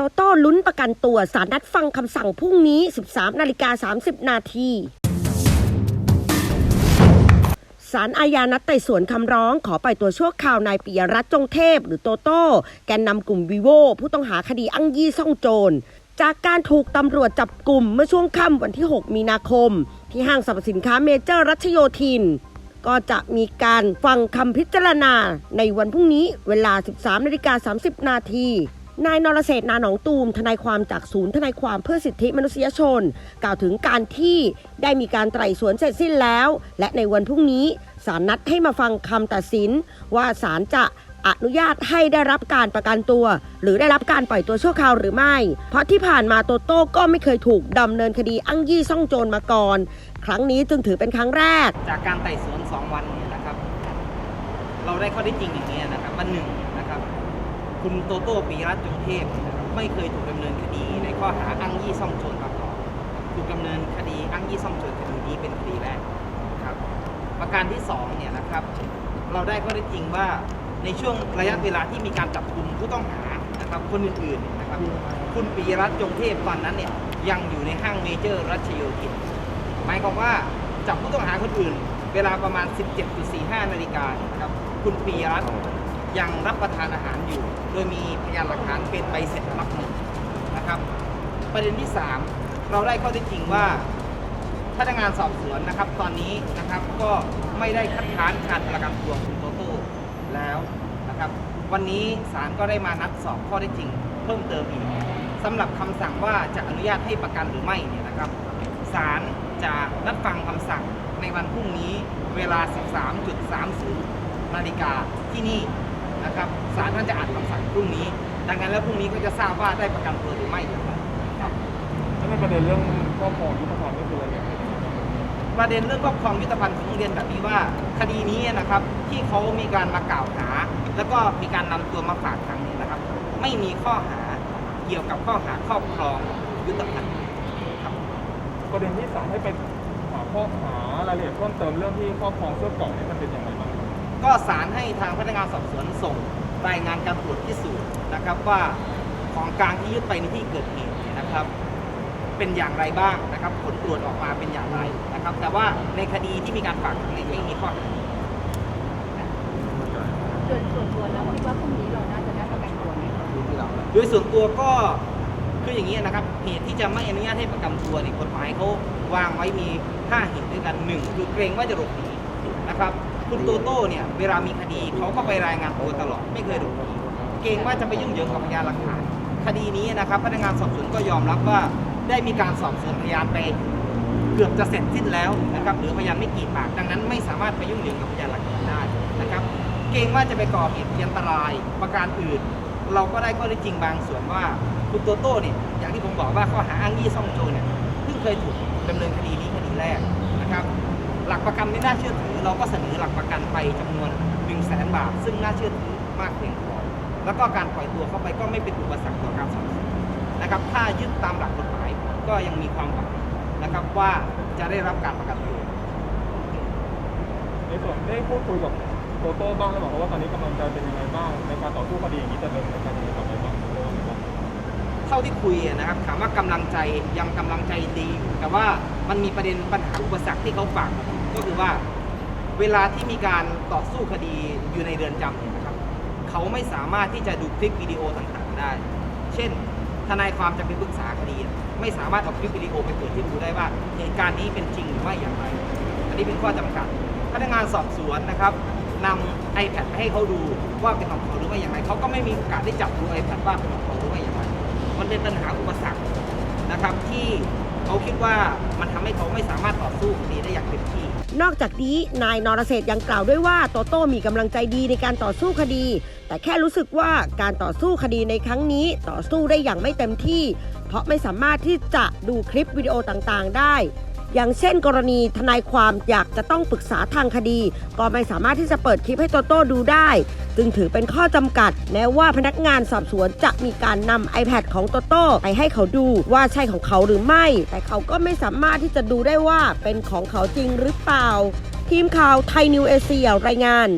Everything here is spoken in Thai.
โตโต้ลุ้นประกันตัวสารนัดฟังคำสั่งพรุ่งนี้ 13นาฬิกา30 นาทีสารอาญานัดไต่สวนคำร้อง ขอปล่อยตัวชั่วคราวนายปิยรัตน์จงเทพ หรือโตโต้ แกนนำกลุ่มวีโวผู้ต้องหาคดีอ้างยี่ซ่องโจร จากการถูกตำรวจจับกลุ่มเมื่อช่วงค่ำวันที่ 6 มีนาคม ที่ห้างสรรพสินค้าเมเจอร์รัชโยธิน ก็จะมีการฟังคำพิจารณาในวันพรุ่งนี้เวลา 13นาฬิกา30 นาที นายนรเศรษฐ์นาหนองตูม ทนายความจากศูนย์ทนายความเพื่อสิทธิมนุษยชน กล่าวถึงการที่ได้มีการไต่สวนเสร็จสิ้นแล้ว และในวันพรุ่งนี้ศาลนัดให้มาฟังคำตัดสิน ว่าศาลจะอนุญาตให้ได้รับการประกันตัว หรือได้รับการปล่อยตัวชั่วคราวหรือไม่ เพราะที่ผ่านมาโตโต้ก็ไม่เคยถูกดำเนินคดีอ้างยี่ซ่องโจรมาก่อน ครั้งนี้จึงถือเป็นครั้งแรก จากการไต่สวน 2 วันเนี่ยนะครับ เราได้ข้อได้จริงอย่างนี้นะครับวันหนึ่งนะครับ คุณโตโต้ปีรัตน์จงเทพไม่เคยถูกดำเนินคดีในข้อหาอ้างยี่ซ่องโจรมาก่อนถูกดำเนินคดีอ้างยี่ซ่องโจรคดีนี้เป็นคดีแรกครับ ประการที่2เนี่ยนะครับ เราได้ข้อได้จริงว่าในช่วงระยะเวลาที่มีการจับกลุ่มผู้ต้องหานะครับคนอื่นๆนะครับคุณปีรัตน์จงเทพตอนนั้นเนี่ยยังอยู่ในห้างเมเจอร์รัชโยธินหมายความว่าจับผู้ต้องหาคนอื่น เวลาประมาณ 17.45 นาฬิกาครับคุณปีรัตน์ ยังรับประทานอาหารอยู่ โดยมีพยานหลักฐานเป็นใบเสร็จรับเงินนะครับ ประเด็นที่ 3 เราได้ข้อเท็จจริงว่าพนักงานสอบสวนนะครับ ตอนนี้นะครับก็ไม่ได้คัดค้านการประกันตัวคุณโตโต้แล้วนะครับ วันนี้ศาลก็ได้มานัดสอบข้อเท็จจริง เพิ่มเติมอีกสำหรับคำสั่งว่าจะอนุญาตให้ประกันหรือไม่เนี่ยนะครับศาลจะนัดฟังคำสั่งในวันพรุ่งนี้เวลา 13.30 นาฬิกาที่นี่ นะครับศาลท่านจะอ่านคำสั่งพรุ่งนี้ ดังนั้นแล้วพรุ่งนี้ก็จะทราบว่าได้ประกันตัวหรือไม่อย่างไรครับแล้วในประเด็นเรื่องครอบครองยุทธภัณฑ์นี่คืออะไรเนี่ยประเด็นเรื่องครอบครองยุทธภัณฑ์ผมเรียนแบบนี้ว่า คดีนี้นะครับที่เขามีการมากล่าวหา แล้วก็มีการนำตัวมาฝากขังเนี่ยนะครับ ไม่มีข้อหาเกี่ยวกับข้อหาครอบครองยุทธภัณฑ์ครับประเด็นที่สามให้ไปหาข้อหารายละเอียดเพิ่มเติมเรื่องที่ครอบครองเสื้อกล่องนี่มันเป็นยังไงบ้างครับ ก็สารให้ทางพนักงานสอบสวนส่งรายงานการตรวจพิสูจน์นะครับว่าของกลางที่ยึดไปในที่เกิดเหตุเนี่ยนะครับ เป็นอย่างไรบ้างนะครับ ผลตรวจออกมาเป็นอย่างไรนะครับ แต่ว่าในคดีที่มีการฝากขังเนี่ยไม่มีข้อหาส่วนส่วนตัวแล้วคิดว่าพรุ่งนี้เราน่าจะได้ประกันตัวไหมคะโดยส่วนตัวก็คืออย่างนี้นะครับเหตุที่จะไม่อนุญาตให้ประกันตัวเนี่ยกฎหมายเขาวางไว้มี5เหตุด้วยกันหนึ่งคือเกรงว่าจะหลบหนีนะครับ คุณโตโต้เนี่ยเวลามีคดีเขาก็ไปรายงานตัวตลอดไม่เคยหลบหนีเกรงว่าจะไปยุ่งเหยิงกับพยานหลักฐานคดีนี้นะครับพนักงานสอบสวนก็ยอมรับว่าได้มีการสอบสวนพยานไปเกือบจะเสร็จสิ้นแล้วนะครับหรือพยานไม่กี่ปาก ดังนั้นไม่สามารถไปยุ่งเหยิงกับพยานหลักฐานได้นะครับ เกรงว่าจะไปก่อเหตุอันตรายประการอื่น เราก็ได้ข้อได้จริงบางส่วนว่าคุณโตโต้เนี่ยอย่างที่ผมบอกว่าข้อหาอ้างยี่ซ่องโจรเนี่ยเพิ่งเคยถูกดำเนินคดีนี้คดีแรกนะครับ หลักประกันไม่น่าเชื่อถือ เราก็เสนอหลักประกันไปจำนวน1นึ่งแสนบาท ซึ่งน่าเชื่อถือมากเพียงพอแล้วก็การปล่อยตัวเข้าไปก็ไม่เป็นอุปสรรคต่อการสอบสวนนะครับ ถ้ายึดตามหลักกฎหมายก็ยังมีความหวังนะครับว่าจะได้รับการประกันตัวในส่วนได้พูดคุยกับโตโต้บ้างหรือเปล่าเพราะว่าตอนนี้กำลังใจเป็นยังไงบ้างในการต่อสู้คดีอย่างนี้จะดำเนินการยังไงต่อไปบ้างเท่าที่คุยอะนะครับถามว่ากำลังใจยังกำลังใจดีอยู่แต่ว่ามันมีประเด็นปัญหาอุปสรรคที่เขาฝากมา ก็คือว่าเวลาที่มีการต่อสู้คดีอยู่ในเรือนจำเนี่ยนะครับเขาไม่สามารถที่จะดูคลิปวิดีโอต่างๆได้ เช่น ทนายความจะไปปรึกษาคดี ไม่สามารถเอาคลิปวิดีโอไปเปิดที่ดูได้ว่าเหตุการณ์นี้เป็นจริงหรือไม่อย่างไร อันนี้เป็นข้อจำกัด พนักงานสอบสวนนะครับนำ iPad ไปให้เขาดูว่าเป็นของเขาหรือไม่อย่างไรเขาก็ไม่มีโอกาสได้จับดู iPad ว่าเป็นของเขาหรือไม่อย่างไรมันเป็นปัญหาอุปสรรคนะครับที่เขาคิดว่ามันทำให้เขาไม่สามารถต่อสู้คดีได้อย่างเต็มที่ นอกจากนี้นายนรเศรษฐยังกล่าวด้วยว่าโตโต้มีกำลังใจดีในการต่อสู้คดี แต่แค่รู้สึกว่าการต่อสู้คดีในครั้งนี้ต่อสู้ได้อย่างไม่เต็มที่ เพราะไม่สามารถที่จะดูคลิปวิดีโอต่างๆ ได้ อย่างเช่น กรณีทนายความอยากจะต้องปรึกษาทางคดี ก็ไม่สามารถที่จะเปิดคลิปให้โตโต้ดูได้ จึงถือเป็นข้อจำกัด แม้ว่าพนักงานสอบสวนจะมีการนำ iPad ของโตโต้ไปให้เขาดูว่าใช่ของเขาหรือไม่ แต่เขาก็ไม่สามารถที่จะดูได้ว่าเป็นของเขาจริงหรือเปล่า ทีมข่าวไทยนิวเอเชียรายงาน